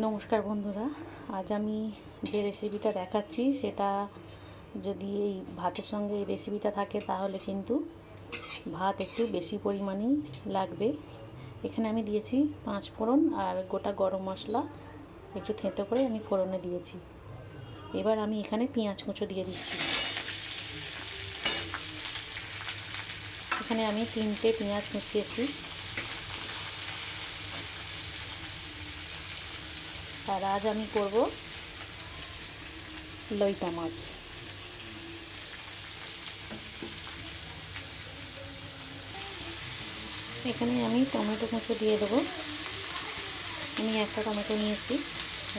নমস্কার বন্ধুরা, আজ আমি যে রেসিপিটা দেখাচ্ছি সেটা যদি এই ভাতের সঙ্গে এই রেসিপিটা থাকে তাহলে কিন্তু ভাত একটু বেশি পরিমাণেই লাগবে। এখানে আমি দিয়েছি পাঁচ ফোড়ন আর গোটা গরম মশলা একটু থেঁতো করে আমি ফোড়নে দিয়েছি। এবার আমি এখানে পেঁয়াজ কুঁচো দিয়ে দিচ্ছি। এখানে আমি তিনটে পেঁয়াজ কুচিয়েছি। আর আজ আমি করব লইটা মাছ। এখানে আমি টমেটো কুঁচো দিয়ে দেবো। আমি একটা টমেটো নিয়েছি,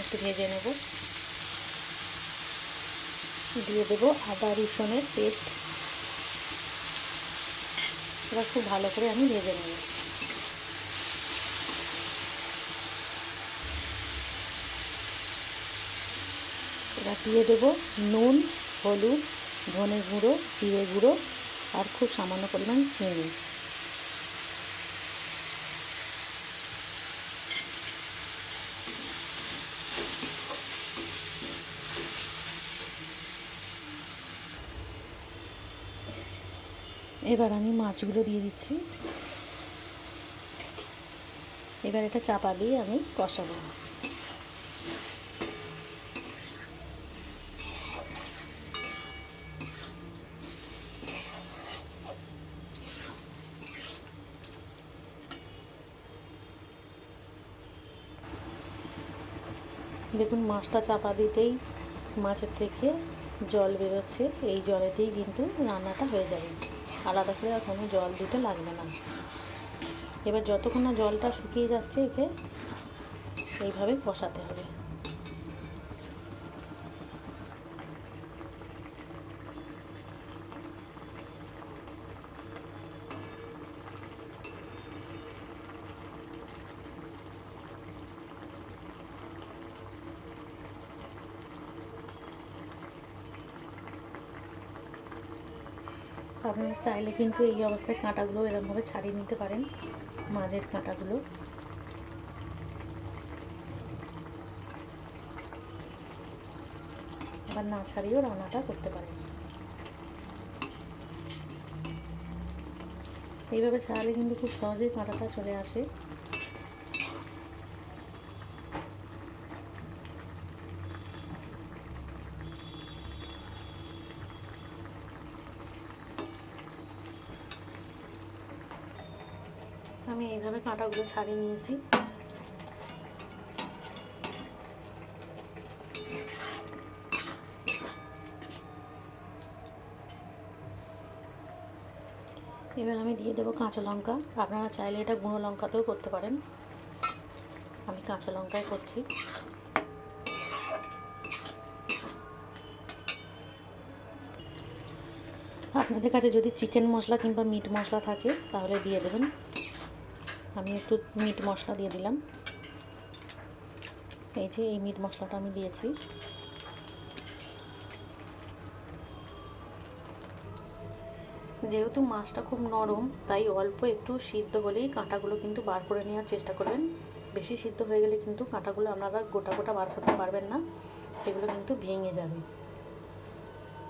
একটু ভেজে নেব। দিয়ে দেবো আদা রসুনের পেস্ট। এবার খুব ভালো করে আমি ভেজে নেব। এবার দিয়ে দেবো। নুন, হলুদ, ধনে গুঁড়ো, জিরে গুঁড়ো আর খুব সামান্য পরিমাণ চিনি। এবার আমি মাছগুলো দিয়ে দিচ্ছি। এবার এটা চাপা দিয়ে আমি কষাবো। দেখুন, মাছটা চাপা দিতেই মাছের থেকে জল বেরোচ্ছে। এই জলেতেই কিন্তু রান্নাটা হয়ে যাবে আলাদা করে আর কোনো জল দিতে লাগবে না। এবার যতক্ষণ না জলটা শুকিয়ে যাচ্ছে একে, এইভাবে কষাতে হবে। আপনারা চাইলে কিন্তু এই অবস্থায় কাঁটাগুলো এরকমভাবে ছাড়িয়ে নিতে পারেন, মাঝের কাঁটাগুলো। আবার না ছাড়িয়েও রান্নাটা করতে পারেন। এইভাবে ছাড়ালে কিন্তু খুব সহজেই কাঁটাটা চলে আসে। আমি এইভাবে কাঁটাগুলো ছাড়িয়ে নিয়েছি। এবার আমি দিয়ে দেবো কাঁচা লঙ্কা। আপনারা চাইলে এটা গুঁড়ো লঙ্কাতেও করতে পারেন। আমি কাঁচা লঙ্কায় করছি। আপনাদের কাছে যদি চিকেন মশলা কিংবা মিট মশলা থাকে, তাহলে দিয়ে দেবেন। আমি একটু মিট মশলা দিয়ে দিলাম। এই যে এই মিট মশলাটা আমি দিয়েছি। যেহেতু মাছটা খুব নরম, তাই অল্প একটু সিদ্ধ হলেই কাঁটাগুলো কিন্তু বার করে নেওয়ার চেষ্টা করবেন। বেশি সিদ্ধ হয়ে গেলে কিন্তু কাঁটাগুলো আপনারা গোটা গোটা বার করতে পারবেন না, সেগুলো কিন্তু ভেঙে যাবে।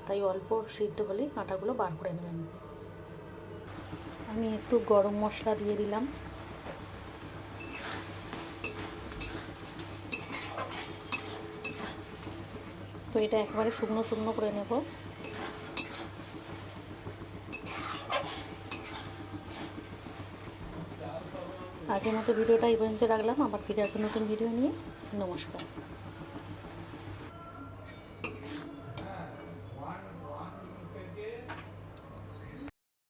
তাই অল্প সিদ্ধ হলেই কাঁটাগুলো বার করে নেবেন। আমি একটু গরম মশলা দিয়ে দিলাম। তো এটা একবারে শুকনো শুকনো করে নেব। আজকের মতো ভিডিওটা এই পর্যন্ত রাখলাম। আবার ফিরে আসব নতুন ভিডিও নিয়ে। নমস্কার।